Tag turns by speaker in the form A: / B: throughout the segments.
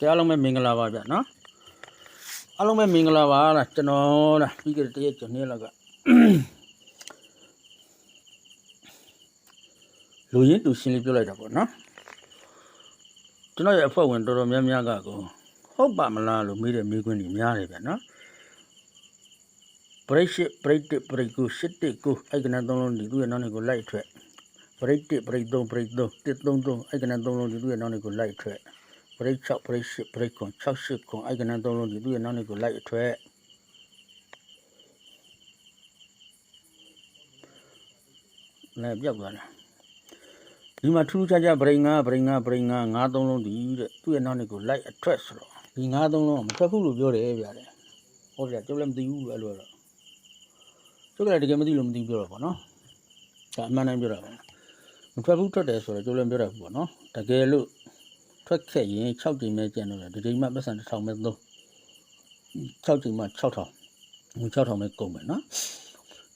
A: ကဲအားလုံးပဲမင်္ဂလာပါဗျနော်အားလုံးပဲမင်္ဂလာပါလားကျွန်တော်လားပြီးကြတဲ့တရက်ကျွန်နေ့လောက်ကလူရင်းတူရှင်းလေးပြောလိုက်တာပေါ့နော်ကျွန်တော်ရဲ့အဖွဲ့ဝင်တော်တော်များများကကိုဟုတ်ပါမလားလို့မေးတဲ့မေးခွန်းတွေများတယ်ဗျနော် break shit break it break go shit it go အဲ့ကနသုံးလုံးဒီသူ့ရဲ့နောက်နေကိုလိုက်ထွက် break it break 3 break 3 1 3 3အဲ့ကနသုံးလုံးဒီသူ့ရဲ့နောက်နေကိုလိုက်ထွက် break 6 break 8 break ခွန်6 8ခွန်အဲ့ကနသုံးလုံးဒီသူ့ရဲ့နောက်နေကိုလိုက်ထွက်လည်းပြောက်သွားတယ်ဒီမှာထူးထူးခြားခြား break 9 break 9 break 9 9သုံးလုံးဒီတဲ့သူ့ရဲ့နောက်နေကိုလိုက်အထွက်ဆိုတော့ဒီ9သုံးလုံးကမထွက်ဘူးလို့ပြောတယ်ဗျာတဲ့ဟုတ်တယ်ကျုပ်လည်းမသိဘူးအဲ့လိုတော့ကျုပ်ကလည်းတကယ်မသိလို့မသိပြောတော့ဗောနော်ဒါအမှန်တမ်းပြောတာပဲမထွက်ဘူးထွက်တယ်ဆိုတော့ကျုပ်လည်းပြောတာဘူးဗောနော်တကယ်လို့ ထွက်ခဲ့ရင်6ချိန်ပဲကျန်တော့တယ်ဒီချိန်မှပတ်စံ1000ပဲသုံး6ချိန်မှ6000ဟို6000ပဲကုန်မယ်နော်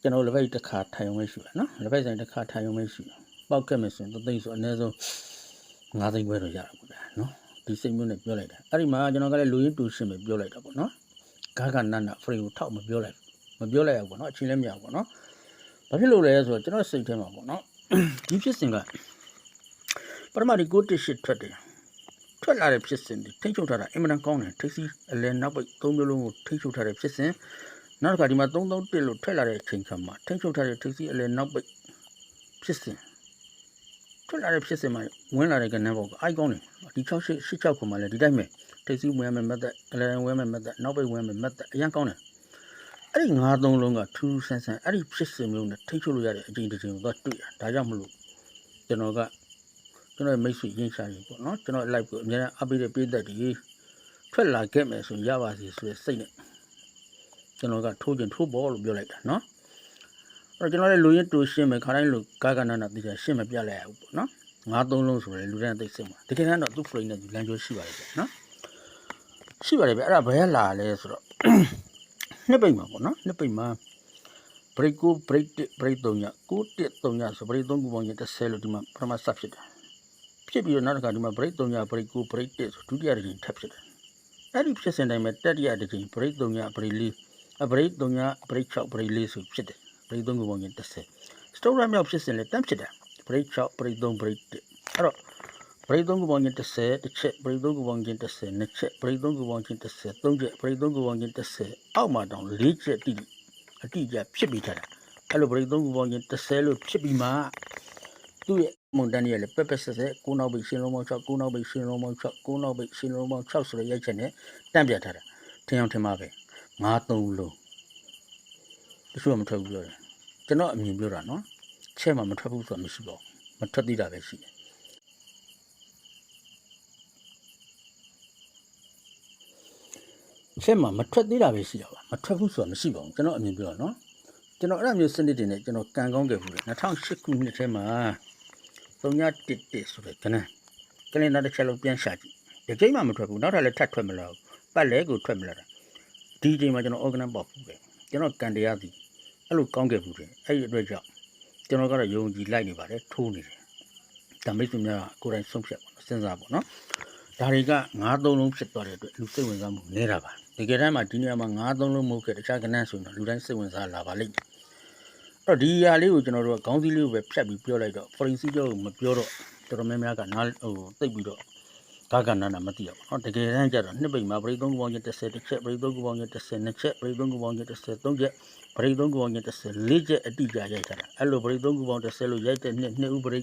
A: ကျွန်တော်လက်ဖက်တစ်ခါထိုင်အောင်ပဲရှိပါနော်လက်ဖက်ဆိုင်တစ်ခါထိုင်အောင်ပဲရှိပေါက်ခဲ့မယ်ဆိုရင်သိန်းဆိုအနည်းဆုံး9သိန်းပဲတော့ရတာပေါ့ဗျာနော်ဒီစိတ်မျိုးနဲ့ပြောလိုက်တာအဲ့ဒီမှာကျွန်တော်ကလည်းလူရင်းတူရှင်းပဲပြောလိုက်တာပေါ့နော်ဂါဂနတ်နတ်ဖရီကိုထောက်မပြောလိုက်ဘူးမပြောလိုက်ရဘူးပေါ့နော်အချင်းလည်းမရဘူးပေါ့နော်ဘာဖြစ်လို့လဲဆိုတော့ကျွန်တော်စိတ်ထဲမှာပေါ့နော်ဒီဖြစ်စဉ်ကပထမဒီကိုတစ်ရှစ်ထွက်တယ် ထွက်လာတဲ့ဖြစ်စဉ်ဒီထိတ်ချုပ်ထားတာအင်မတန်ကောင်းတယ်ထိတ်စီအလဲနောက်ပိတ်သုံးမျိုးလုံးကိုထိတ်ချုပ်ထားတဲ့ဖြစ်စဉ်နောက်တစ်ခါဒီမှာ331လို့ထွက်လာတဲ့အချိန်ခါမှာထိတ်ချုပ်ထားတဲ့ထိတ်စီအလဲနောက်ပိတ်ဖြစ်စဉ်ထွက်လာတဲ့ဖြစ်စဉ်မှာဝင်လာတဲ့ကဏ္ဍဘောကအိုက်ကောင်းတယ်ဒီ68 86ခုမှလည်းဒီတိုင်းပဲထိတ်စီဝင်ရမယ်မတ်သက်အလဲဝင်ရမယ်မတ်သက်နောက်ပိတ်ဝင်ရမယ်မတ်သက်အရင်ကောင်းတယ်အဲ့ဒီငါးသုံးလုံးကထူးထူးဆန်းဆန်းအဲ့ဒီဖြစ်စဉ်မျိုးနဲ့ထိတ်ချုပ်လို့ရတဲ့အချိန်တစ်ချိန်ကိုသွားတွေ့ရဒါကြောင့်မလို့ကျွန်တော်က ကျွန်တော်ရဲ့မိတ်ဆွေရင်းရှာကြီးပေါ့နော်ကျွန်တော် live ကိုအများအားအပေးတဲ့ပေးသက်ဒီထွက်လာခဲ့မယ်ဆိုရင်ရပါစီဆိုတဲ့စိတ်နဲ့ကျွန်တော်ကထိုးကျင်ထိုးပေါ်လို့ပြောလိုက်တာနော်အဲ့တော့ကျွန်တော်လည်းလူရင်းတူရှင်းမယ်ခါတိုင်းလူကာကနာနာတိကျရှင်းမပြလိုက်ရဘူးပေါ့နော်ငါးသုံးလုံးဆိုရင်လူတိုင်းသိစိတ်မှာတကယ်တမ်းတော့သူ့ frame နဲ့သူလမ်းကျိုးရှိပါတယ်ဗျနော်ရှိပါတယ်ဗျအဲ့ဒါဘယ်လာလဲဆိုတော့နှစ်ပိတ်မှာပေါ့နော်နှစ်ပိတ်မှာ break ကို break 1 break 3ညကို1 3ညဆို break 3ခုပေါင်းရင်30လို့ဒီမှာပထမစဖြစ်တယ် ဖြစ်ပြီးတော့နောက်တစ်ခါဒီမှာ break 3ည break ကို break 1ဆိုဒုတိယတစ်ချိန်ထပ်ဖြစ်တယ်အဲ့ဒီဖြစ်စဉ်တိုင်းမှာတတိယတစ်ချိန် break 3ည break 4အ break 3ည break 6 break 4ဆိုဖြစ်တယ် break 3ခုပေါင်းရင်30 story မြောက်ဖြစ်စဉ်လည်းတန်းဖြစ်တယ် break 6 break 3 break 1အဲ့တော့ break 3ခုပေါင်းရင်30တစ်ချက် break 3ခုပေါင်းရင်30နှစ်ချက် break 3ခုပေါင်းရင်30သုံးချက် break 3ခုပေါင်းရင်30အောက်မှာတောင်၄ချက်တိတိအတိအကျဖြစ်ပြီးထားတာအဲ့လို break 3ခုပေါင်းရင်30လို့ဖြစ်ပြီးမှသူ့ရဲ့ မွန်တန်ကြီးကလည်းပက်ပက်ဆက်ဆက်ကိုနောက်ပိတ်ရှင်းလုံးပေါင်း6ကိုနောက်ပိတ်ရှင်းလုံးပေါင်း6ကိုနောက်ပိတ်ရှင်းလုံးပေါင်း6ဆိုတဲ့ရိုက်ချက်နဲ့တန့်ပြထားတာထင်အောင်ထင်ပါပဲငါးသုံးလုံးတချို့ကမထွက်ဘူးပြောတယ်ကျွန်တော်အမြင်ပြောတာနော်ချက်မှမထွက်ဘူးဆိုတာမရှိပါဘူးမထွက်သေးတာပဲရှိတယ်ချက်မှာမထွက်သေးတာပဲရှိတာပါမထွက်ဘူးဆိုတာမရှိပါဘူးကျွန်တော်အမြင်ပြောတာနော်ကျွန်တော်အဲ့လိုမျိုးစနစ်တွေနဲ့ကျွန်တော်ကန်ကောင်းခဲ့ဘူးလေ2008ခုနှစ်ထဲမှာ 311ဆိုတဲ့ကနန်းကလင်နာတစ်ချက်လုံးပြန်ရှာကြည့်ဒီချိန်မှမထွက်ဘူးနောက်ထပ်လည်းထပ်ထွက်မလာဘူးပတ်လဲကိုထွက်မလာတာဒီချိန်မှာကျွန်တော် organ ပေါက်ဘူးပဲကျွန်တော်ကန်တရားသည်အဲ့လိုကောင်းခဲ့ဘူးတယ်အဲ့ဒီအတွက်ကြောင့်ကျွန်တော်ကတော့ယုံကြည်လိုက်နေပါတယ်ထိုးနေတယ်ဒါမိတ်ဆွေများကိုယ်တိုင်ဆုံးဖြတ်ပါတော့စဉ်းစားပါနော်ဒါတွေကငါးသုံးလုံးဖြစ်သွားတဲ့အတွက်လူစိတ်ဝင်စားမှုနေတာပါတကယ်တမ်းမှာဒီနေရာမှာငါးသုံးလုံးမဟုတ်ခဲ့တခြားကဏ္ဍဆိုရင်တော့လူတိုင်းစိတ်ဝင်စားလာပါလိမ့်မယ်အဲ့ တော့ဒီຢာလေးကိုကျွန်တော်တို့ကခေါင်းစည်းလေးကိုပဲဖြတ်ပြီးပြောလိုက်တော့ foreign စီးကြောကိုမပြောတော့တော်တော်များများကနားဟိုသိပ်ပြီးတော့ကာကနာနာမသိရဘူးเนาะတကယ်တမ်းကျတော့နှစ်ပိတ်မှာပရိသုံးခုပေါင်းချင်း30တစ်ချက်ပရိသုံးခုပေါင်းချင်း30နှစ်ချက်ပရိသုံးခုပေါင်းချင်း30သုံးချက်ပရိသုံးခုပေါင်းချင်း30လေးချက်အတိအကျရိုက်ထားတာအဲ့လိုပရိသုံးခုပေါင်း30လို့ရိုက်တဲ့နှစ်နှစ်ဥပရိ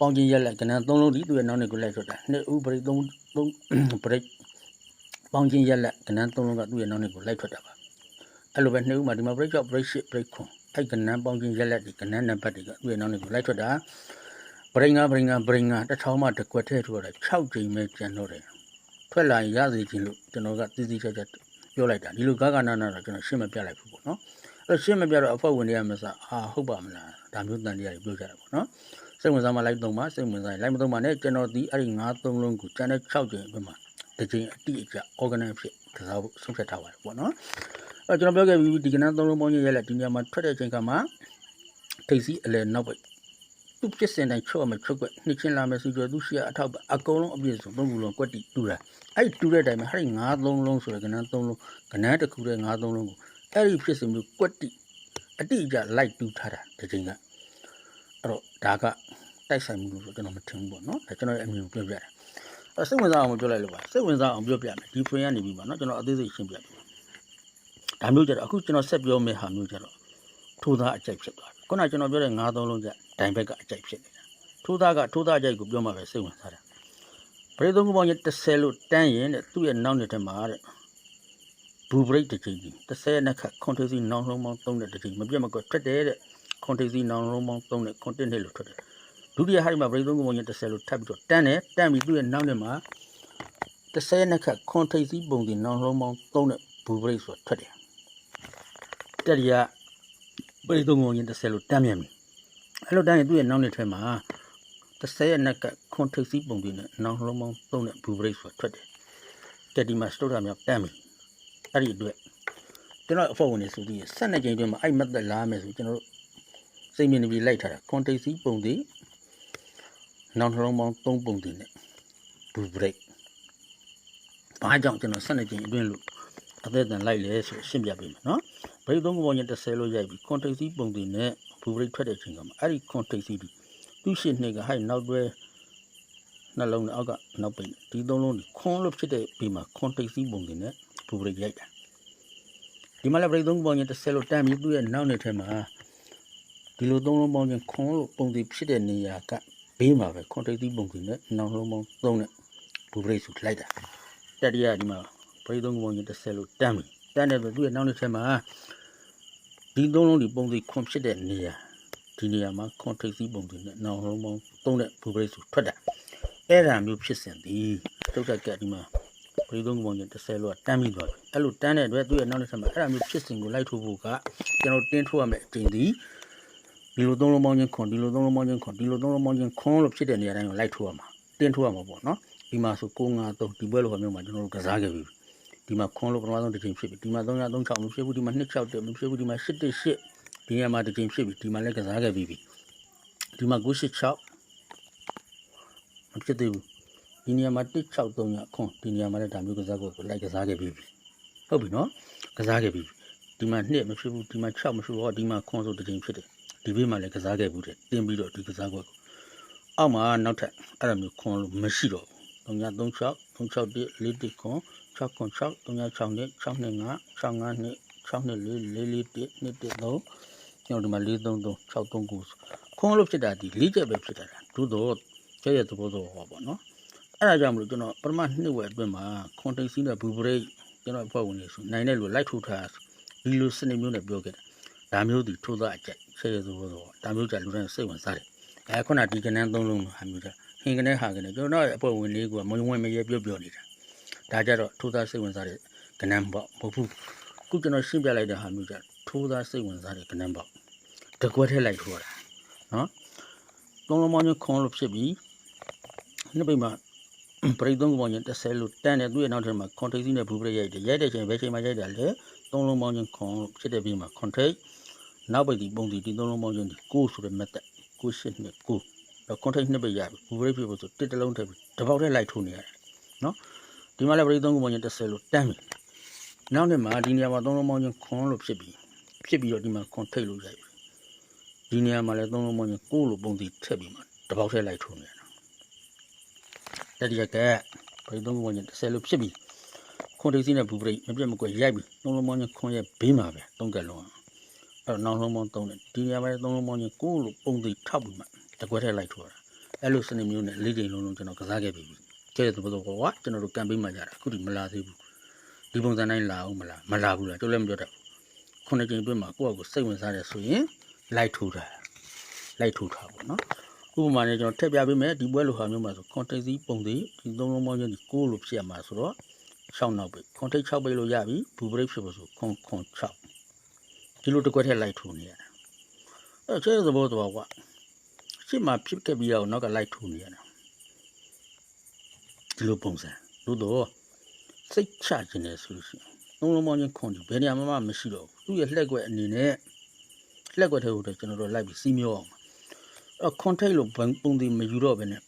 A: ပေါင်းချင်းရက်လက်ကဏ္ဍသုံးလုံးဒီသူရဲ့နောက်နေကိုလိုက်ထွက်တာနှစ်ဦးပရိသုံးသုံးပရိပေါင်းချင်းရက်လက်ကဏ္ဍသုံးလုံးကသူ့ရဲ့နောက်နေကိုလိုက်ထွက်တာပါအဲ့လိုပဲနှစ်ဦးမှာဒီမှာ break 6 break 8 break ခွန် အဲ့ကဏ္ဍပေါင်းချင်းရက်လက်ဒီကဏ္ဍနံပါတ်တွေကသူ့ရဲ့နောက်နေကိုလိုက်ထွက်တာ break 9 break 9 break 9တစ်ထောင်မှတစ်ကွက်ထဲထိုးတာ6ချိန်ပဲကျန်တော့တယ်ထွက်လာရင်ရစေခြင်းလို့ကျွန်တော်ကတိတိကျကျပြောလိုက်တာဒီလိုဂဂနာနာတော့ကျွန်တော်ရှင်းမပြလိုက်ဘူးပေါ့နော်အဲ့ရှင်းမပြတော့အဖွဲ့ဝင်တွေကမစအာဟုတ်ပါမလားဒါမျိုးတန်တရားတွေပြောကြတာပေါ့နော်စိတ်ဝင်စားမှလိုက်သုံးပါစိတ်ဝင်စားရင်လိုက်မသုံးပါနဲ့ကျွန်တော်ဒီအဲ့ဒီ9သုံးလုံးကိုကျန်တဲ့6ချိန်အတွင်းမှာတစ်ချိန်အတိအကျ organize ဖြစ်ကစားဖို့ဆုံးဖြတ်ထားပါတယ်ပေါ့နော် အဲ့တော့ကျွန်တော်ပြောခဲ့ပြီးဒီကနေ့သုံးလုံးပေါင်းရရက်လက်ဒီနေရာမှာထွက်တဲ့အချိန်ကမှထိပ်စီးအလဲနောက်ပိတ်သူ့ဖြစ်စဉ်တိုင်းချော့မချော့ကွက်နှစ်ချင်းလာမယ်ဆိုကြသူရှိရအထောက်ပံ့အကုန်လုံးအပြည့်စုံသုံးခုလုံးကွက်တီတူတာအဲ့ဒီတူတဲ့အတိုင်းမှာဟဲ့ငါးသုံးလုံးဆိုရယ်ကဏ္ဍသုံးလုံးကဏ္ဍတစ်ခုတည်းငါးသုံးလုံးကိုအဲ့ဒီဖြစ်စဉ်မျိုးကွက်တီအတိအကျလိုက်တူထားတာဒီချိန်ကအဲ့တော့ဒါကတိုက်ဆိုင်မှုလို့ဆိုကျွန်တော်မထင်ဘူးပေါ့နော်ဒါကျွန်တော်ရဲ့အမြင်ကိုပြောပြတာအဲ့စိတ်ဝင်စားအောင်ပြောလိုက်လို့ပါစိတ်ဝင်စားအောင်ပြောပြမယ်ဒီ frame ကနေပြီးပါနော်ကျွန်တော်အသေးစိတ်ရှင်းပြပြ ဒါမျိုးကြတော့အခုကျွန်တော်ဆက်ပြောမယ့်ဟာမျိုးကြတော့ထိုးသားအကြိုက်ဖြစ်သွားပြီခုနကကျွန်တော်ပြောတဲ့ငါးသုံးလုံးကြဒိုင်ဘက်ကအကြိုက်ဖြစ်နေတာထိုးသားကထိုးသားအကြိုက်ကိုပြောမှပဲစိတ်ဝင်စားတာပရိသုံးခုပေါင်းကြီး30လို့တန်းရင်တဲ့သူ့ရဲ့နောက်နှစ်ထက်မှာတဲ့ဘူဘရိတ်တစ်ချိန်ကြီး30နဲ့ခတ်ခွန်ထေးစီနောင်လုံးပေါင်း3တဲ့တစ်ချိန်မပြတ်မကွက်ထွက်တယ်တဲ့ခွန်ထေးစီနောင်လုံးပေါင်း3နဲ့ခွန်တစ်နှစ်လို့ထွက်တယ်ဒုတိယဟာဒီမှာပရိသုံးခုပေါင်းကြီး30လို့ထပ်ပြီးတော့တန်းတယ်တန်းပြီးသူ့ရဲ့နောက်နှစ်မှာ30နဲ့ခတ်ခွန်ထေးစီပုံစီနောင်လုံးပေါင်း3နဲ့ဘူဘရိတ်ဆိုထွက်တယ် တတိယပရိသုံးခုပေါင်းကြီး30လို့တန်းမြန်ပြီအဲ့လိုတန်းရင်သူ့ရဲ့နောက်နှစ်ထဲမှာ30ရဲ့နက်ကခွန်ထိပ်စီးပုံပြီးနဲ့နောင်လုံးပေါင်း3နဲ့ဘူဘရိတ်ဆိုထွက်တယ်တက်ဒီမှာစတုတ်တာမြောက်တန်းပြီအဲ့ဒီအတွက်ကျွန်တော်အဖွဲ့ဝင်တွေဆိုပြီး12ကြိမ်အတွင်းမှာအဲ့မသက်လာမယ်ဆိုကျွန်တော်တို့စိတ်မြင်နေပြီးလိုက်ထားတာခွန်ထိပ်စီးပုံပြီးနောင်လုံးပေါင်း3ပုံပြီးနဲ့ဘူဘရိတ်ဘာကြောင့်ကျွန်တော်12ကြိမ်အတွင်းလို့ အသက်တန်လိုက်လဲဆိုရှင်းပြပေးမယ်နော်ဘရိတ်သုံးခုပေါင်းရင်30လို့ရိုက်ပြီးခွန်ထိပ်စီးပုံပြီးနဲ့ဘူဘရိတ်ထွက်တဲ့ချိန်ကမှာအဲ့ဒီခွန်ထိပ်စီးဒီသူ့ရှင်းနှစ်ကဟိုက်နောက်တွဲနှလုံးနဲ့အောက်ကနောက်ပိတ်ဒီသုံးလုံးဒီခွန်လို့ဖြစ်တဲ့ပြီးမှာခွန်ထိပ်စီးပုံပြီးနဲ့ဘူဘရိတ်ရိုက်တာဒီမှာလည်းဘရိတ်သုံးခုပေါင်းရင်30လို့တန်းပြီးသူ့ရဲ့နောက်နှစ်ထဲမှာဒီလိုသုံးလုံးပေါင်းရင်ခွန်လို့ပုံစီဖြစ်တဲ့နေရာကဘေးမှာပဲခွန်ထိပ်စီးပုံပြီးနဲ့နောက်လုံးပေါင်း3နဲ့ဘူဘရိတ်ဆိုလိုက်တာတတိယဒီမှာ ဘရိတ်သုံးခုပေါင်းရင်30လို့တန်းပြီတန်းတယ်ဆိုသူ့ရဲ့နောက်နှစ်ထဲမှာဒီသုံးလုံးဒီပုံစံခွန်ဖြစ်တဲ့နေရာဒီနေရာမှာခွန်ထိပ်စည်းပုံစံနဲ့နောင်လုံးပေါင်းသုံးတဲ့ဘူပရိတ်ဆိုထွက်တာအဲ့ဒါမျိုးဖြစ်စဉ်ဒီတုတ်တက်ကဒီမှာပရိသုံးပုံစံ30လောတန်းပြီးသွားပြီအဲ့လိုတန်းတဲ့အတွက်သူ့ရဲ့နောက်တစ်ဆက်မှာအဲ့ဒါမျိုးဖြစ်စဉ်ကိုလိုက်ထိုးဖို့ကကျွန်တော်တင်းထိုးရမယ်အချိန်ဒီဒီလိုသုံးလုံးပေါင်းချင်းခွန်ဒီလိုသုံးလုံးပေါင်းချင်းခွန်ဒီလိုသုံးလုံးပေါင်းချင်းခွန်လို့ဖြစ်တဲ့နေရာတိုင်းကိုလိုက်ထိုးရမှာတင်းထိုးရမှာပေါ့နော်ဒီမှာဆို953ဒီဘွဲလိုဟာမျိုးမှာကျွန်တော်တို့ကစားခဲ့ပြီ ဒီမှာခွန်းလို့ပထမဆုံးတစ်ချိန်ဖြစ်ပြီဒီမှာ336မဖြစ်ဘူးဒီမှာ261မဖြစ်ဘူးဒီမှာ118ဒီနေရာမှာတစ်ချိန်ဖြစ်ပြီဒီမှာလည်းကစားခဲ့ပြီးပြီဒီမှာ986မဖြစ်သေးဘူးဒီနေရာမှာ163ရခွန်းဒီနေရာမှာလည်းဒါမျိုးကစားကိုလိုက်ကစားခဲ့ပြီးပြီဟုတ်ပြီနော်ကစားခဲ့ပြီးဒီမှာ2မဖြစ်ဘူးဒီမှာ6မဖြစ်ဘူးဟောဒီမှာခွန်းဆိုတစ်ချိန်ဖြစ်တယ်ဒီဘေးမှာလည်းကစားခဲ့ဘူးတဲ့တင်းပြီးတော့ဒီကစားကွက်ကိုအောက်မှာနောက်ထပ်အဲ့လိုမျိုးခွန်းလို့မရှိတော့ဘူး336 361 419 606 362 625 652 654 113ကျွန်တော်ဒီမှာ433 639ခွန်းလို့ဖြစ်တာဒီ၄ချက်ပဲဖြစ်တာသို့တော့ကျဲရဲ့သဘောသဘောပေါ့နော်အဲ့ဒါကြောင့်မလို့ကျွန်တော်ပထမနှစ်ဝက်အတွင်းမှာ content စီးနဲ့ blue break ကျွန်တော်အဖွဲ့ဝင်တွေဆိုနိုင်တဲ့လူ light ထုတ်ထားဒီလိုစနစ်မျိုးနဲ့ပြောခဲ့တာဒါမျိုးဒီထိုးသားအကြိုက်ဆဲရသဘောသဘောဒါမျိုးကြလူတိုင်းစိတ်ဝင်စားတယ်အဲခုနဒီကနန်းသုံးလုံးဟာမျိုးကြဟင်ကနဲဟာကနဲကျွန်တော်အဖွဲ့ဝင်လေးကမဝင်မရဲပြောပြောနေတာ ဒါကြတော့ထိုးသားစိတ်ဝင်စားတဲ့ကဏ္ဍပေါ့မဟုတ်ဘူးခုကျွန်တော်ရှင်းပြလိုက်တဲ့ဟာမျိုးကြထိုးသားစိတ်ဝင်စားတဲ့ကဏ္ဍပေါ့တကွက်ထဲလိုက်ထိုးတာနော်သုံးလုံးပေါင်းချင်းခွန်လို့ဖြစ်ပြီးနှစ်ပိတ်မှာပရိသုံးကပေါင်းချင်း30လို့တန်းတယ်သူ့ရဲ့နောက်ထပ်မှာခွန်ထိပ်စီးနဲ့ဘူပရိရိုက်တယ်ရိုက်တဲ့ချိန်ဘယ်ချိန်မှာရိုက်တာလဲသုံးလုံးပေါင်းချင်းခွန်လို့ဖြစ်တဲ့ပြီးမှာခွန်ထိပ်နောက်ပိတ်ဒီပုံဒီဒီသုံးလုံးပေါင်းချင်းဒီ6ဆိုတဲ့ method 6ရှစ်နှစ်9တော့ခွန်ထိပ်နှစ်ပိတ်ရပြီဘူပရိဖြစ်ဖို့ဆိုတစ်တလုံးထည့်ပြီးတစ်ပေါက်ထဲလိုက်ထိုးနေရတယ်နော် ဒီမှာလည်းပရိသုံးခုပေါင်းချင်း30လို့တန်းပြီနောက်နေ့မှာဒီနေရာမှာသုံးလုံးပေါင်းချင်းခွန်လို့ဖြစ်ပြီးဖြစ်ပြီးတော့ဒီမှာခွန်ထိတ်လို့ရိုက်ပြီဒီနေရာမှာလည်းသုံးလုံးပေါင်းချင်းကိုလို့ပုံစီထက်ပြီးမှတပေါက်ထဲလိုက်ထုံနေတာတတိယကပရိသုံးခုပေါင်းချင်း30လို့ဖြစ်ပြီးခွန်ထိတ်စီးနဲ့ဘူပရိမပြတ်မကွက်ရိုက်ပြီးသုံးလုံးပေါင်းချင်းခွန်ရဲ့ဘေးမှာပဲသုံးကက်လုံးအဲ့တော့နောက်လုံးပေါင်းသုံးတယ်ဒီနေရာမှာလည်းသုံးလုံးပေါင်းချင်းကိုလို့ပုံစီထောက်ပြီးမှတကွက်ထဲလိုက်ထုံတာအဲ့လိုစနစ်မျိုးနဲ့လေးချိန်လုံးလုံးကျွန်တော်ကစားခဲ့ပြီ ကျဲတဲ့သဘောတော့ကွာကျွန်တော်တို့ကမ်ပိန်းမှာကြတာအခုဒီမလာသေးဘူးဒီပုံစံတိုင်းလာအောင်မလားမလာဘူးလားတို့လည်းမပြောတတ်ဘူးခုနှစ်ကြိမ်အတွင်းမှာကိုယ့်အကိုစိတ်ဝင်စားတယ်ဆိုရင်လိုက်ထိုးတာလိုက်ထိုးတာပေါ့နော်ဥပမာနဲ့ကျွန်တော်ထည့်ပြပေးမယ်ဒီပွဲလိုဟာမျိုးမှာဆို context ပုံသေးဒီသုံးလုံးပေါင်းချင်းဒီ6လို့ဖြစ်ရမှာဆိုတော့6နောက်ပဲ context 6ပဲလို့ရပြီဘူဘရိတ်ဖြစ်ဖို့ဆိုခွန်ခွန်6ဒီလိုတစ်ခွက်ထည့်လိုက်ထိုးနေရတာအဲကျဲတဲ့သဘောတော့ကွာရှစ်မှာဖြစ်ခဲ့ပြီးတော့နောက်ကလိုက်ထိုးနေရတာ ဒီလိုပုံစံသို့တော့စိတ်ချခြင်းနဲ့ဆိုလို့ရှိရင်သုံးလုံးပေါင်းချင်းခွန်ဒီဘယ်နေရာမှမရှိတော့ဘူးသူ့ရဲ့လှက်ွက်အနေနဲ့လှက်ွက်ထဲကိုတော့ကျွန်တော်တို့လိုက်ပြီးစီးမျောအောင်အဲအဲ့ခွန်ထိတ်လို့ဘန်ပုံဒီမယူတော့ပဲနဲ့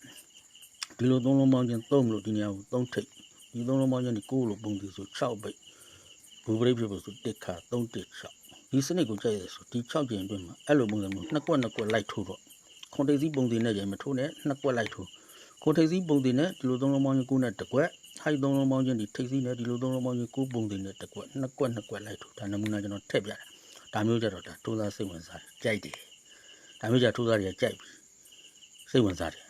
A: ဒီလိုသုံးလုံးပေါင်းချင်းသုံးမလို့ဒီနေရာကိုသုံးထိတ်ဒီသုံးလုံးပေါင်းချင်းဒီ9လို့ပုံဒီဆို6ပိတ်ဘူပရိဖြစ်ဖို့ဆို1ခါ3တစ်6ဒီစနစ်ကိုကြိုက်ရဆိုဒီ6ကျင်အတွင်းမှာအဲ့လိုပုံစံမျိုးနှစ်ကွက်နှစ်ကွက်လိုက်ထိုးတော့ခွန်ထိတ်စီပုံဒီနဲ့ရင်မထိုးနဲ့နှစ်ကွက်လိုက်ထိုး ခွန်ထိတ်စီပုံဒီနဲ့ဒီလိုသုံးလုံးပေါင်းချင်း9နဲ့တစ်ကွက်ဟိုက်သုံးလုံးပေါင်းချင်းဒီထိတ်စီနဲ့ဒီလိုသုံးလုံးပေါင်းချင်း9ပုံဒီနဲ့တစ်ကွက်နှစ်ကွက်နှစ်ကွက်လိုက်ထိုးဒါနမူနာကျွန်တော်ထည့်ပြတယ်ဒါမျိုးကြတော့ဒါထိုးသားစိတ်ဝင်စားတယ်ကြိုက်တယ်ဒါမျိုးကြထိုးသားတွေကကြိုက်ပြီစိတ်ဝင်စားတယ်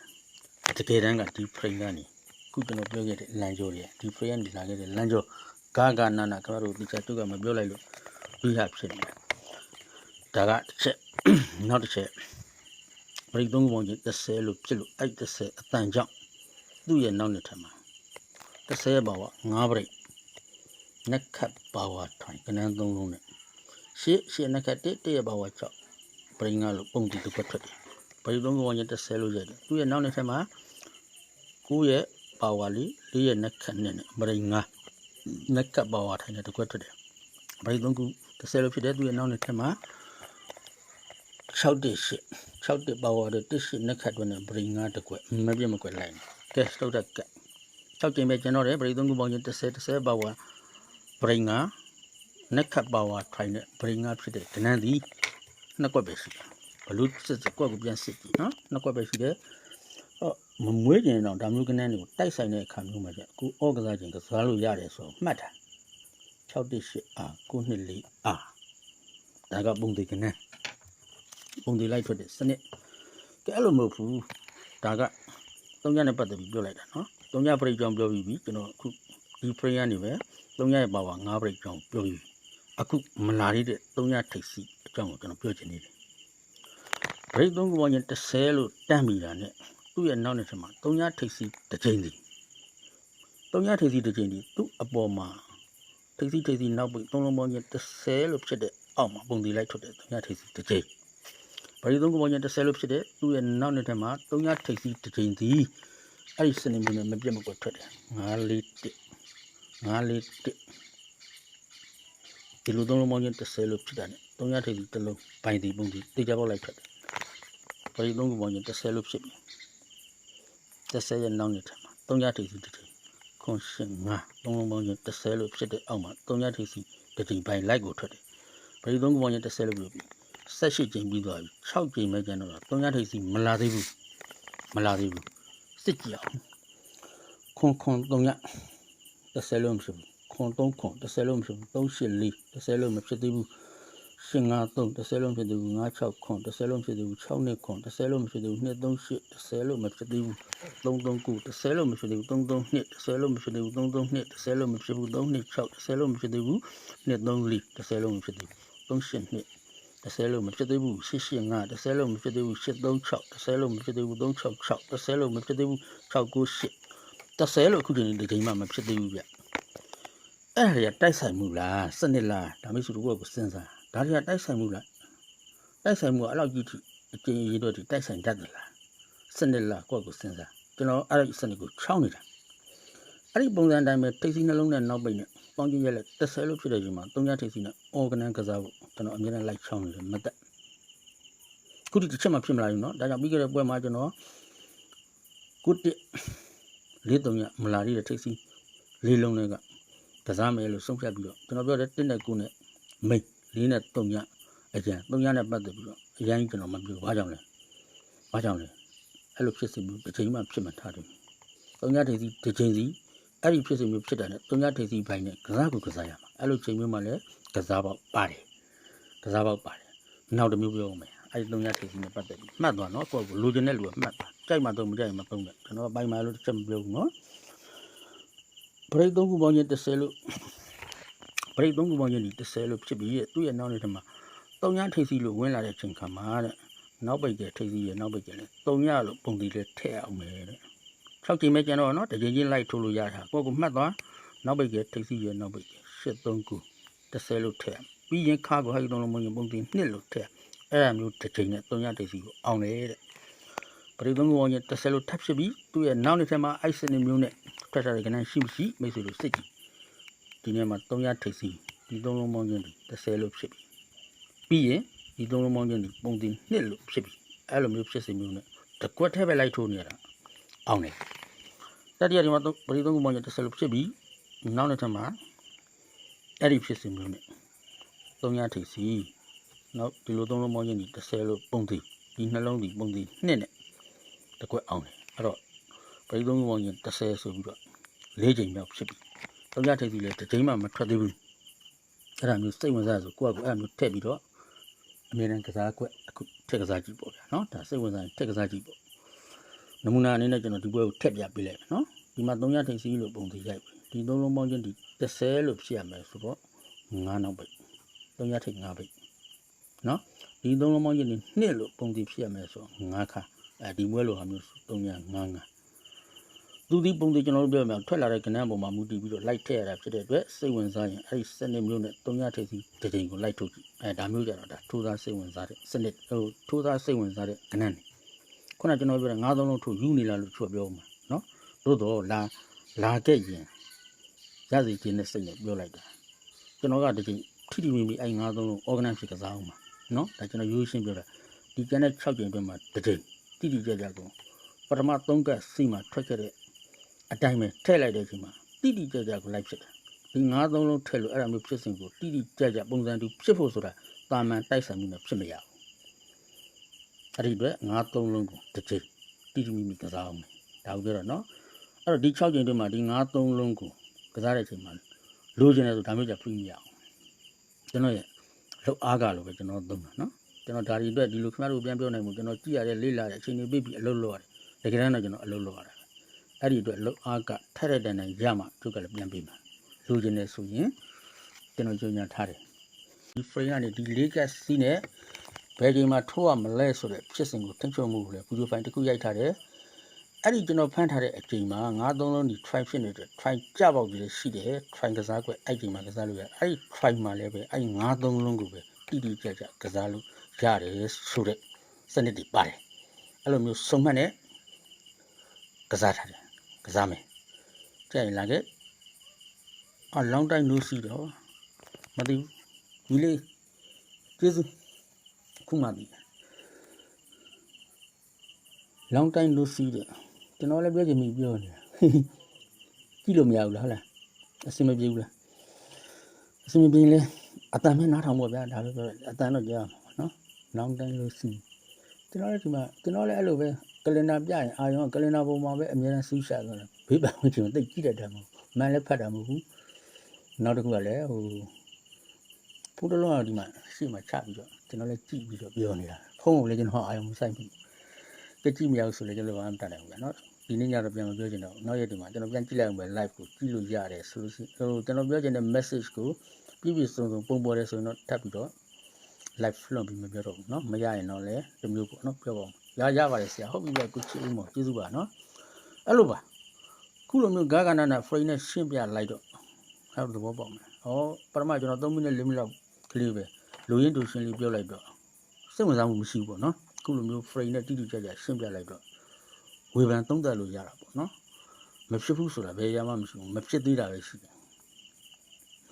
A: တကယ်တမ်းကဒီ frame ကနေခုကျွန်တော်ပြောခဲ့တဲ့လမ်းကြောတွေဒီ frame ကနေလာခဲ့တဲ့လမ်းကြောဂါဂါနာနာကျွန်တော်တို့ဒီချက်တုတ်ကမပြောလိုက်လို့ဒီဟာဖြစ်နေတယ်ဒါကတစ်ချက်နောက်တစ်ချက် ပရိသုံးပုံချင်း30လို့ဖြစ်လို့အဲ့30အတန်ကြောင့်သူ့ရဲ့နောက်နှစ်ထပ်မှာ30ပါဝ9ပရိနက်ခတ်ပါဝထိုင်ကနန်းသုံးလုံးနဲ့ရှေ့ရှေ့နက်ခတ်1 1ပါဝ6ပရိငါလို့ပုံတီတစ်ခွက်ထွက်တယ်ပရိသုံးကောင်ရတစ်ဆဲလို့ရတယ်သူ့ရဲ့နောက်နှစ်ထပ်မှာကိုယ့်ရဲ့ပါဝါလေးလေးရဲ့နက်ခတ်နဲ့ပရိငါနက်ကပ်ပါဝါထိုင်တဲ့တစ်ခွက်ထွက်တယ်ပရိသုံးခုတစ်ဆဲလို့ဖြစ်တယ်သူ့ရဲ့နောက်နှစ်ထပ်မှာ6တစ်ရှစ် 6တစ်ပါဝါတဲ့တစ်ရှစ်နက်ခတ်တွင်နဲ့ပရိငါတစ်ခွက်မပြတ်မကွက်လိုက်ကဲစတုတ်တက်က6ကျင်းပဲကျွန်တော်တယ်ပရိသုံးခုပေါင်းချင်း30 30ပါဝါပရိငါနက်ခတ်ပါဝါထိုင်တဲ့ပရိငါဖြစ်တဲ့ဒနန်းသည်နှစ်ကွက်ပဲရှိတယ်ဘလူးစစ်စစ်ကွက်ကိုပြန်စစ်ကြည့်နော်နှစ်ကွက်ပဲရှိတယ်ဟောမမွေးကျင်တော့ဒါမျိုးကနန်းတွေကိုတိုက်ဆိုင်တဲ့အခါမျိုးမှာကျအခုဩကစားခြင်းကစားလို့ရတယ်ဆိုတော့မှတ်တာ618အာ924အာဒါကပုံသေးကနန်း ပုံသေးလိုက်ထွက်တဲ့စနစ်ကဲအဲ့လိုမဟုတ်ဘူးဒါကသုံးညနဲ့ပတ်သက်ပြီးပြောလိုက်တာနော်သုံးညပရိတ်ကြောင်ပြောပြီးပြီကျွန်တော်အခုဒီ frame ကနေပဲသုံးညရဲ့ပါဝါ9ပရိတ်ကြောင်ပြောပြီးပြီအခုမလာရတဲ့သုံးညထိပ်စီအကြောင်းကိုကျွန်တော်ပြောချင်နေတယ်ဘရိတ်သုံးခုပေါင်းချင်း30လို့တန်းမိတာနဲ့သူ့ရဲ့နောက်နှစ်ထပ်မှာ3ညထိပ်စီတစ်ချိန်စီ3ညထိပ်စီတစ်ချိန်စီသူ့အပေါ်မှာထိပ်စီထိပ်စီနောက်ပိတ်သုံးလုံးပေါင်းချင်း30လို့ဖြစ်တဲ့အောက်မှာပုံတီလိုက်ထွက်တဲ့3ညထိပ်စီတစ်ချိန် ဘရိတ်သုံးခုပေါင်းချင်း30လို့ဖြစ်တဲ့သူ့ရဲ့နောက်နှစ်ထပ်မှာ3ညထိပ်စီတစ်ချိန်စီအဲ့ဒီစနစ်မျိုးနဲ့မပြတ်မကွက်ထွက်တယ်9လေး1 9လေး1ဒီလိုသုံးလုံးပေါင်းချင်း30လို့ဖြစ်တာနဲ့3ညထိပ်စီတစ်လုံးဘိုင်တီပုံတီတိကျပေါက်လိုက်ထွက်တယ်ပရိသုံးခုပေါင်းရင်30လို့ဖြစ်ပြီ30ရဲ့နောက်နှစ်ထပ်မှာ3ရထိပ်စီတစ်ချိန်ခွန်ရှင်5သုံးလုံးပေါင်းရင်30လို့ဖြစ်တဲ့အောက်မှာ3ရထိပ်စီတစ်ချိန်ပိုင်းလိုက်ကိုထွက်တယ်ပရိသုံးခုပေါင်းရင်30လို့ပြောပြီး 18ချိန်ပြီးသွားပြီ6ချိန်ပဲကျန်တော့3ရထိပ်စီမလာသေးဘူးမလာသေးဘူးစစ်ကြည့်အောင်ခွန်ခွန်3ရ30လို့မဖြစ်ဘူးခွန်3ခွန်30လို့မဖြစ်ဘူး384 30လို့မဖြစ်သေးဘူးရှင်၅3တစ်ဆယ်လုံးဖြစ်သေးဘူး၅6ခွန်တစ်ဆယ်လုံးဖြစ်သေးဘူး6နှစ်ခွန်တစ်ဆယ်လုံးမဖြစ်သေးဘူး2 3 8တစ်ဆယ်လုံးမဖြစ်သေးဘူး3 3 9တစ်ဆယ်လုံးမဖြစ်သေးဘူး3 3 2တစ်ဆယ်လုံးမဖြစ်သေးဘူး3 3 2တစ်ဆယ်လုံးမဖြစ်ဘူး3 2 6တစ်ဆယ်လုံးမဖြစ်သေးဘူး2 3 4တစ်ဆယ်လုံးမဖြစ်သေးဘူး3 8 2 တစ်ဆယ်လုံးမဖြစ်သေးဘူး8 8 5တစ်ဆယ်လုံးမဖြစ်သေးဘူး8 3 6တစ်ဆယ်လုံးမဖြစ်သေးဘူး3 6 6တစ်ဆယ်လုံးမဖြစ်သေးဘူး6 9 8တစ်ဆယ်လုံးအခုချိန်ဒီချိန်မှမဖြစ်သေးဘူးဗျအဲ့ဒါတွေကတိုက်ဆိုင်မှုလားစနစ်လားဒါမျိုးဆိုတော့ကိုစဉ်းစားဒါတွေကတိုက်ဆိုင်မှုလားတိုက်ဆိုင်မှုကအဲ့လောက်ကြီးထိအကျဉ်းရေးတော့ဒီတိုက်ဆိုင်တတ်တယ်လားစနစ်လားကိုယ့်ကိုစဉ်းစားကျွန်တော်အဲ့ဒီစနစ်ကိုချောင်းနေတာအဲ့ဒီပုံစံအတိုင်းပဲထိပ်စီနှလုံးနဲ့နောက်ပိတ်နဲ့ ပေါင်းကြည့်ရလက်30လို့ဖြစ်တဲ့ချိန်မှာ3ညထိပ်စီနဲ့ organ ကစားဖို့ကျွန်တော်အမြဲတမ်းလိုက်ချောင်းနေတယ်မသက်ခုဒီတစ်ချက်မှဖြစ်မလာဘူးเนาะဒါကြောင့်ပြီးခဲ့တဲ့ပွဲမှာကျွန်တော်ကုတစ်လေး3ညမလာရတဲ့ထိပ်စီလေးလုံးတွေကကစားမယ်လို့ဆုံးဖြတ်ပြီးတော့ကျွန်တော်ပြောတဲ့1နဲ့9နဲ့မိတ် လေးနဲ့၃ညအကျန်၃ညနဲ့ပတ်သက်ပြီးတော့အရင်ကျွန်တော်မပြောဘာကြောင့်လဲဘာကြောင့်လဲအဲ့လိုဖြစ်စီမျိုးတစ်ချိန်မှဖြစ်မှထားတယ်၃ညထိပ်စီတစ်ချိန်စီ အဲ့ဒီဖြစ်စီမျိုးဖြစ်တာနဲ့၃ညထိပ်စီဘိုင်းနဲ့ကစားကိုကစားရမှာအဲ့လိုချိန်မျိုးမှလည်းကစားပေါက်ပါတယ်ကစားပေါက်ပါတယ်နောက်တစ်မျိုးပြောအောင်မယ်အဲ့ဒီ၃ညထိပ်စီနဲ့ပတ်သက်ပြီးမှတ်သွားနော်ကိုယ့်ကိုလိုချင်တဲ့လူကမှတ်သွားကြိုက်မှတော့မကြိုက်မှမသုံးနဲ့ကျွန်တော်ပိုင်မှလို့တစ်ချက်မပြောဘူးနော်ဘရိတ်၃ခုပေါင်းချင်း30လို့ပရိတ်သုံးခုပေါင်းချင်းဒီ30လို့ဖြစ်ပြီးရဲ့သူ့ရဲ့နောက်နေ့တမှာတုံညာထိပ်စီလို့ဝင်လာတဲ့ချိန်ခါမှာတဲ့နောက်ပိတ်ကျထိပ်စီရဲ့နောက်ပိတ်ကျလဲတုံညာလို့ပုံတီလေးထည့်အောင်မယ်တဲ့ 6ချိန်ပဲကျန်တော့နော်တကြိမ်ချင်းလိုက်ထိုးလို့ရတာကိုယ့်ကိုမှတ်သွားနောက်ပိတ်ကျထိပ်စီရဲ့နောက်ပိတ်ကျ73ခု30လို့ထည့်ပြီးရင်ခါကိုဟိုက်သုံးလုံးမရင်ပုံတီ2လို့ထည့်အဲ့ဒါမျိုးတစ်ချိန်နဲ့တုံညာထိပ်စီကိုအောင်တယ်တဲ့ပရိတ်သုံးခုပေါင်းချင်း30လို့ထပ်ဖြစ်ပြီးသူ့ရဲ့နောက်နေ့ထဲမှာအိုက်စနမျိုးနဲ့ထွက်ထားတဲ့ကဏ္ဍရှိမရှိမိတ်ဆွေတို့စစ်ကြည့်ဒီနေ့မှာ300ထိပ်စီဒီ3လုံးပေါင်းချင်းဒီ30လို့ဖြစ်ပြီပြီးရင်ဒီ3လုံးပေါင်းချင်းဒီပုံတင်2လို့ဖြစ်ပြီအဲ့လိုမျိုးဖြစ်စဉ်မျိုးနဲ့တကွက်ထဲပဲလိုက်ထိုးနေရတာ အောင်တယ်တတိယဒီမှာတော့ပရိသုံးခုမောင်ရင်တစ်ဆက်လို့ဖြစ်ပြီးနောက်တစ်ထပ်မှာအဲ့ဒီဖြစ်စဉ်မျိုးနဲ့သုံးရထိပ်စီနောက်ဒီလိုသုံးလုံးမောင်ရင်ဒီတစ်ဆက်လို့ပုံသေးဒီနှလုံးဒီပုံသေးနှစ်နဲ့တကွက်အောင်တယ်အဲ့တော့ပရိသုံးခုမောင်ရင်တစ်ဆက်ဆိုပြီးတော့၄ချိန်မြောက်ဖြစ်ပြီးသုံးရထိပ်စီလည်းတစ်ချိန်မှမထွက်သေးဘူးအဲ့ဒါမျိုးစိတ်ဝင်စားဆိုကိုယ့်အကူအဲ့ဒါမျိုးထည့်ပြီးတော့အမြဲတမ်းကစားကွက်အခုထက်ကစားကြည့်ပေါ့ဗျာနော်ဒါစိတ်ဝင်စားရင်ထက်ကစားကြည့်ပေါ့ နမူနာအနေနဲ့ကျွန်တော်ဒီပွဲကိုထက်ပြပေးလိုက်မယ်နော်ဒီမှာ300ထိပ်စီးလို့ပုံသေးရိုက်ပြီဒီသုံးလုံးပေါင်းချင်းဒီ30လို့ဖြစ်ရမယ်ဆိုတော့9နောက်ပိတ်300ထိပ်9ပိတ်နော်ဒီသုံးလုံးပေါင်းချင်းဒီ2လို့ပုံသေးဖြစ်ရမယ်ဆိုတော့9ခါအဲဒီပွဲလိုဟာမျိုး300 9 9သူဒီပုံသေးကျွန်တော်တို့ပြောမယ်ထွက်လာတဲ့ကဏ္ဍပုံမှာမူတည်ပြီးတော့လိုက်ထည့်ရတာဖြစ်တဲ့အတွက်စိတ်ဝင်စားရင်အဲ့ဒီစနစ်မျိုးနဲ့300ထိပ်စီးတစ်ချိန်ကိုလိုက်ထုတ်ကြည့်အဲဒါမျိုးကြတော့ဒါထိုးသားစိတ်ဝင်စားတဲ့စနစ်ဟိုထိုးသားစိတ်ဝင်စားတဲ့ကဏ္ဍနေ ခုနကကျွန်တော်ပြောတဲ့9သုံးလုံးထိုးယူနေလားလို့ချောပြောမှာနော်သို့တော့လာလာခဲ့ရင်ရစီခြင်းနဲ့စိတ်နဲ့ပြောလိုက်တာကျွန်တော်ကတစ်ချိန်ထိထိမိမိအဲ့9သုံးလုံး organize ဖြစ်ကစားအောင်ပါနော်ဒါကျွန်တော်ရိုးရှင်းပြောတာဒီကျန်တဲ့6ချိန်အတွင်းမှာတစ်ချိန်တိတိကျကျကုန်ပထမ3ကတ်စီမှာထွက်ခဲ့တဲ့အတိုင်းပဲထည့်လိုက်တဲ့အချိန်မှာတိတိကျကျကိုလိုက်ဖြစ်တယ်ဒီ9သုံးလုံးထည့်လို့အဲ့ဒါမျိုးဖြစ်စဉ်ကိုတိတိကျကျပုံစံတူဖြစ်ဖို့ဆိုတာတာမန်တိုက်ဆိုင်မှုနဲ့ဖြစ်မရဘူး အဲ့ဒီအတွက်9သုံးလုံးကိုတစ်ချိန်တိတိမိမိကစားအောင်မယ်ဒါကိုပြောတော့နော်အဲ့တော့ဒီ6ချိန်အတွင်းမှာဒီ9သုံးလုံးကိုကစားတဲ့အချိန်မှာလိုချင်တယ်ဆိုဒါမျိုးကြဖိမရအောင်ကျွန်တော်ရဲ့လောက်အားကလို့ပဲကျွန်တော်သုံးတာနော်ကျွန်တော်ဒါဒီအတွက်ဒီလိုခင်ဗျားတို့ပြန်ပြောနိုင်မှုကျွန်တော်ကြည့်ရတဲ့လေ့လာတဲ့အချိန်တွေပြပြီးအလုပ်လုပ်ရတယ်တကယ်တမ်းတော့ကျွန်တော်အလုပ်လုပ်ရတယ်အဲ့ဒီအတွက်လောက်အားကထက်တဲ့တန်တန်ရမှသူကလည်းပြန်ပေးမှာလိုချင်တယ်ဆိုရင်ကျွန်တော်ကြိုညာထားတယ်ဒီ frame ကနေဒီလေးကစီးနဲ့ ဘယ်ချိန်မှာထိုးရမလဲဆိုတဲ့ဖြစ်စဉ်ကိုထိန်းချုပ်မှုကိုလည်း video file တစ်ခုရိုက်ထားတယ်အဲ့ဒီကျွန်တော်ဖန်ထားတဲ့အချိန်မှာငါးသုံးလုံးဒီ try ဖြစ်နေတဲ့ try ကြပေါက်ကြီးရှိတယ် try ကစားကွက်အဲ့ဒီမှာကစားလို့ရအဲ့ဒီ try မှာလည်းပဲအဲ့ဒီငါးသုံးလုံးကိုပဲတိတိကျကျကစားလို့ရတယ်ဆိုတဲ့စနစ်တွေပါတယ်အဲ့လိုမျိုးစုံမှတ်နဲ့ကစားထားတယ်ကစားမယ်ကြည့်ရင်လာခဲ့အလောင်းတိုင်းလို့ရှိတော့မသိဘူးဒီလေးကျေးဇူး ခုမှပြီလောင်းတိုင်းလို့ရှိတယ်ကျွန်တော်လည်းပြောချင်ပြီပြောနေတာကြည့်လို့မရဘူးလားဟုတ်လားအဆင်မပြေဘူးလားအဆင်မပြေရင်လေအတန်မဲနားထောင်ဖို့ဗျာဒါပဲပြောတယ်အတန်တော့ကြားမှာနော်လောင်းတိုင်းလို့ရှိကျွန်တော်လည်းဒီမှာကျွန်တော်လည်းအဲ့လိုပဲကလင်ဒါပြရင်အာရုံကကလင်ဒါပုံမှာပဲအများအားဆူးရှာသွားတယ်ဘေးပန်ဝင်ချင်တိတ်ကြည့်တတ်တယ်မဟုတ်မန်လည်းဖတ်တာမဟုတ်ဘူးနောက်တစ်ခုကလည်းဟိုဖူးတလုံးကဒီမှာရှေ့မှာချပြီးတော့ ကျွန်တော်လည်းကြည့်ပြီးတော့ပြောနေတာဖုန်းကိုလည်းကျွန်တော်အာရုံမစိုက်ဘူးကြည့်မရဘူးဆိုလည်းကျွန်တော်ဘာမှတတ်တယ်ဘူးဗျာနော်ဒီနေ့ညတော့ပြန်မပြောချင်တော့နောက်ရက်ဒီမှာကျွန်တော်ပြန်ကြည့်လိုက်အောင်ပဲ live ကိုကြည့်လို့ရတယ်ဆိုလို့ရှိရင်ဟိုကျွန်တော်ပြောချင်တဲ့ message ကိုပြည့်ပြည့်စုံစုံပုံပေါ်တယ်ဆိုရင်တော့ထပ်ပြီးတော့ live လွှင့်ပြီးမပြောတော့ဘူးเนาะမရရင်တော့လည်းဒီမျိုးပေါ့เนาะပြောပါဦးရရပါတယ်ဆရာဟုတ်ပြီပဲကိုချစ်ဦးမော်ကျေးဇူးပါเนาะအဲ့လိုပါခုလိုမျိုးဂါဂနာနာ frame နဲ့ရှင်းပြလိုက်တော့အဲ့လိုသဘောပေါက်မယ်ဟောပထမကျွန်တော်3မိနစ်4မိနစ်လောက်ကလေးပဲ လူရင်းတူရှင်လေးပြောလိုက်တော့စိတ်ဝင်စားမှုမရှိဘူးပေါ့နော်အခုလိုမျိုး frame နဲ့တိတိကျကျရှင်းပြလိုက်တော့ဝေဖန်သုံးသပ်လို့ရတာပေါ့နော်မဖြစ်ဘူးဆိုတာဘယ်ရမှမရှိဘူးမဖြစ်သေးတာပဲရှိတယ်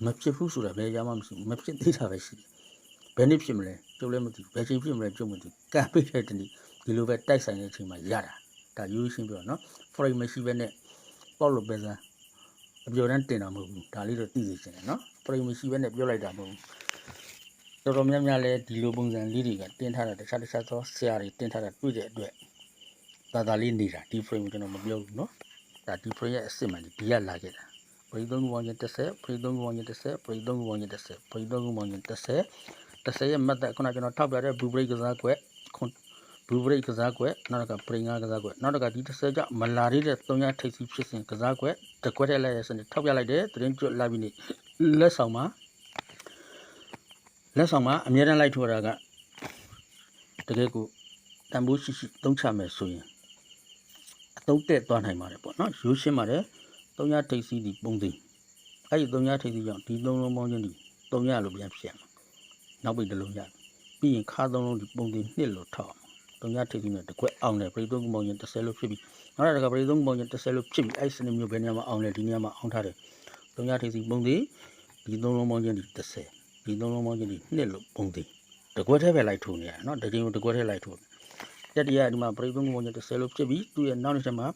A: မဖြစ်ဘူးဆိုတာဘယ်ရမှမရှိဘူးမဖြစ်သေးတာပဲရှိတယ်ဘယ်နှစ်ဖြစ်မလဲကျုပ်လည်းမသိဘယ်ချိန်ဖြစ်မလဲကျုပ်မသိကံပိတ်တဲ့တနည်းဒီလိုပဲတိုက်ဆိုင်တဲ့အချိန်မှာရတာဒါရိုးရှင်းပြောနော် frame မရှိဘဲနဲ့ပေါက်လို့ပဲစားအပြော်တန်းတင်တာမဟုတ်ဘူးဒါလေးတော့သိစေချင်တယ်နော် frame မရှိဘဲနဲ့ပြောလိုက်တာမဟုတ်ဘူး တော်တော်များများလဲဒီလိုပုံစံလေးတွေကတင်ထားတာတခြားတခြားသောဆရာတွေတင်ထားတာတွေ့တဲ့အတွက်သာသာလေးနေတာဒီ frame ကိုကျွန်တော်မပြောဘူးနော်ဒါဒီ frame ရဲ့အစ်စ်မှန်ဒီကလာခဲ့တာပရိသုံးခုပေါင်းချင်း30ပရိသုံးခုပေါင်းချင်း30ပရိသုံးခုပေါင်းချင်း30ပရိသုံးခုပေါင်းချင်း30 30ရဲ့ method ခုနကျွန်တော်ထောက်ပြတဲ့ blue break ကစားကွက်ခွန် blue break ကစားကွက်နောက်က spring ကစားကွက်နောက်တစ်ခါဒီ30ကြောင့်မလာသေးတဲ့3ရထိပ်စီဖြစ်စဉ်ကစားကွက်တကွက်ထဲလိုက်ရစနစ်ထောက်ပြလိုက်တဲ့သတင်းကျွတ်လိုက်ပြီးနေလက်ဆောင်မှာ လက်ဆောင်မှာအများတန်းလိုက်ထိုးတာကတကယ်ကိုတန်ဖိုးရှိရှိသုံးချမယ်ဆိုရင်အသုံးတက်သွားနိုင်ပါတယ်ပေါ့နော်ရိုးရှင်းပါတယ်3ရထိပ်စီဒီပုံသိအဲ့ဒီ3ရထိပ်စီကြောင့်ဒီ3လုံးပေါင်းချင်းဒီ3ရလို့ပြန်ဖြစ်ရမှာနောက်ပိတ်တစ်လုံးရတယ်ပြီးရင်ခါသုံးလုံးဒီပုံတင်နှစ်လို့ထောက်အောင်တုံရထိပ်ကြီးနဲ့တစ်ခွက်အောင်တယ်ပရိသုံးကုမောင်ရင်30လို့ဖြစ်ပြီးနောက်တစ်ခါပရိသုံးကုမောင်ရင်30လို့ဖြစ်ပြီးအဲ့စနစ်မျိုးဘယ်နေရာမှာအောင်လဲဒီနေရာမှာအောင်ထားတယ်တုံရထိပ်ကြီးပုံတင်ဒီသုံးလုံးပေါင်းချင်းဒီ30 ဒီသုံးလုံးပေါင်းချင်းဒီနှစ်လို့ပုံသေးတကွက်ထဲပဲလိုက်ထိုးနေရနော်တကြိမ်တကွက်ထဲလိုက်ထိုးတတိယဒီမှာပရိသုံးလုံးပေါင်းချင်း30လို့ဖြစ်ပြီးသူ့ရဲ့နောက်နှစ်ချက်မှာ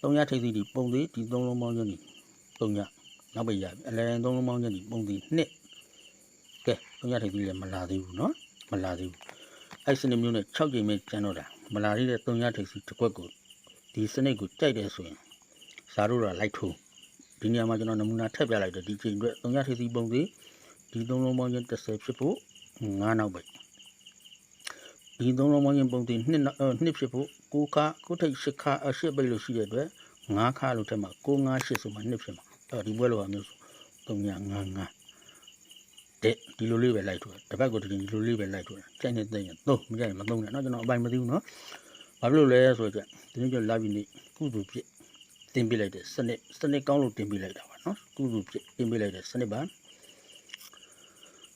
A: 3ရထိပ်စီဒီပုံသေးဒီသုံးလုံးပေါင်းချင်းဒီ3ရနောက်ပဲရပြီအလဲသုံးလုံးပေါင်းချင်းဒီပုံသေးနှစ်ကဲ3ရထိပ်စီလည်းမလာသေးဘူးနော်မလာသေးဘူးအဲ့စနစ်မျိုးနဲ့6ကြိမ်ပဲကျန်တော့တာမလာသေးတဲ့3ရထိပ်စီတစ်ကွက်ကိုဒီစနစ်ကိုကြိုက်တယ်ဆိုရင်ဇာတို့ကလိုက်ထိုးဒီနေရာမှာကျွန်တော်နမူနာထည့်ပြလိုက်တယ်ဒီချိန်အတွက်3ရထိပ်စီပုံသေး ဒီ3လုံးပေါင်းချင်း30ဖြစ်ဖို့9နောက်ပိတ် ဒီသုံးလုံးပေါင်းရင်ပုံတင်နှစ်နောက်နှစ်ဖြစ်ဖို့ကိုခါကိုထိတ်ရှစ်ခါအရှစ်ပိတ်လို့ရှိတဲ့အတွက်ငါးခါလို့ထက်မှာကိုငါးရှစ်ဆိုမှနှစ်ဖြစ်မှာအဲ့တော့ဒီဘွဲလိုပါမျိုးဆို3ညငါးငါးတဲ့ဒီလိုလေးပဲလိုက်ထွက်တစ်ပတ်ကိုတစ်ချိန်ဒီလိုလေးပဲလိုက်ထွက်ကြိုက်နေတဲ့ရင်သုံးမကြိုက်ရင်မသုံးနဲ့เนาะကျွန်တော်အပိုင်မသိဘူးเนาะဘာဖြစ်လို့လဲဆိုတော့ဒီနေ့ကျလာပြီနေကုသိုလ်ဖြစ်တင်ပြလိုက်တဲ့စနစ်စနစ်ကောင်းလို့တင်ပြလိုက်တာပါเนาะကုသိုလ်ဖြစ်တင်ပြလိုက်တဲ့စနစ်ပါ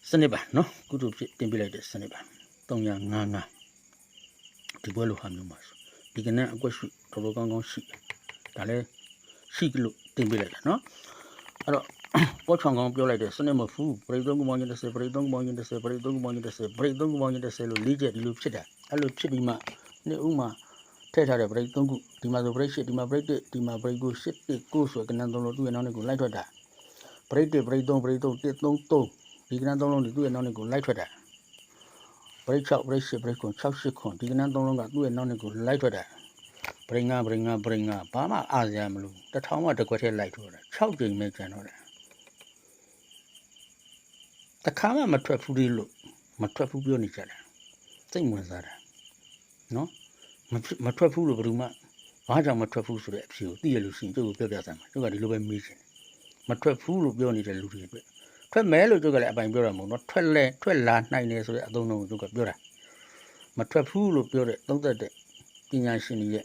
A: စနစ်ပါနော်ကုတုဖြစ်တင်ပြလိုက်တဲ့စနစ်ပါ355ဒီဘွဲလိုဟာမျိုးပါဆိုဒီကနေ့အကွက်ရှိတော်တော်ကောင်းကောင်းရှိဒါလည်းရှိလို့တင်ပြလိုက်တာနော်အဲ့တော့ပေါ်ချောင်ကောင်ပြောလိုက်တယ်စနစ်မဖူးပရိသုံးကမောင်းရင်30ပရိသုံးကမောင်းရင်30ပရိသုံးကမောင်းရင်30ပရိသုံးကမောင်းရင်30လို့လေးချက်ဒီလိုဖြစ်တာအဲ့လိုဖြစ်ပြီးမှနှစ်ဦးမှာထည့်ထားတဲ့ break 3ခုဒီမှာဆို break 8ဒီမှာ break 1ဒီမှာ break 9 8 1 9ဆိုကနန်သုံးလို့သူ့ရဲ့နောက်နှစ်ကိုလိုက်ထွက်တာ break 1 break 3 break 3 1 3 3 ဒီကနန်းသုံးလုံးဒီသူ့ရဲ့နောက်နဲ့ကိုလိုက်ထွက်တာဘရိတ်6ဘရိတ်10ဘရိတ်9 6 8ခွန်ဒီကနန်းသုံးလုံးကသူ့ရဲ့နောက်နှစ်ကိုလိုက်ထွက်တာဘရိတ်9ဘရိတ်9ဘရိတ်9ဘာမှအားစရာမလိုတစ်ထောင်မှတစ်ခွက်ထဲလိုက်ထွက်တာ6ကြိမ်ပဲကျန်တော့တယ်တခါမှမထွက်ဘူးလေလို့မထွက်ဘူးပြောနေကြတယ်စိတ်ဝင်စားတာနော်မဖြစ်မထွက်ဘူးလို့ဘယ်သူမှဘာကြောင့်မထွက်ဘူးဆိုတဲ့အဖြေကိုသိရလို့ရှိရင်ကျုပ်ကိုပြောပြစမ်းပါကျုပ်ကဒီလိုပဲမေးချင်တယ်မထွက်ဘူးလို့ပြောနေတဲ့လူတွေအတွက် ထွက်မဲလို့ကျုပ်ကလည်းအပိုင်ပြောတာမဟုတ်နော်ထွက်လဲထွက်လာနိုင်တယ်ဆိုတဲ့အသုံးအနှုန်းကိုကျုပ်ကပြောတာမထွက်ဘူးလို့ပြောတဲ့သုံးသက်တဲ့ပညာရှင်တွေရဲ့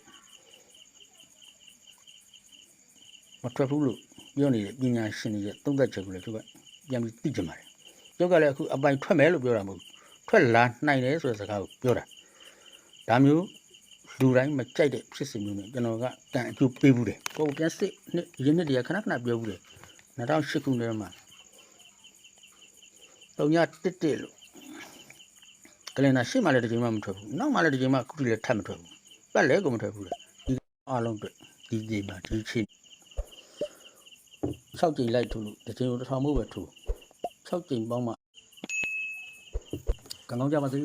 A: မထွက်ဘူးလို့ပြောနေတဲ့ပညာရှင်တွေရဲ့သုံးသက်ချက်ကိုလည်းကျုပ်ကပြန်ပြီးသိကြပါတယ်ကျုပ်ကလည်းအခုအပိုင်ထွက်မဲလို့ပြောတာမဟုတ်ဘူးထွက်လာနိုင်တယ်ဆိုတဲ့စကားကိုပြောတာဒါမျိုးလူတိုင်းမကြိုက်တဲ့ဖြစ်စဉ်မျိုးနဲ့ကျွန်တော်ကတန်အကျိုးပေးဘူးတယ်ကိုယ်ပြန်စစ်နှစ်ရင်းနှစ်တည်းခဏခဏပြောဘူးတယ်2008ခုနှစ်မှာ တုံညတစ်တစ်လို့ကလင်နာရှေ့မှလည်းတစ်ချိန်မှမထွက်ဘူးနောက်မှလည်းတစ်ချိန်မှခုတည်းလည်းထပ်မထွက်ဘူးပတ်လဲကိုမထွက်ဘူးလေဒီအားလုံးအတွက်ဒီဒီမှာဒီချိန်6ကြိမ်လိုက်ထိုးလို့တစ်ချိန်ကိုတစ်ထောင်မို့ပဲထိုး6ကြိမ်ပေါင်းမှကံကောင်းကြပါစေ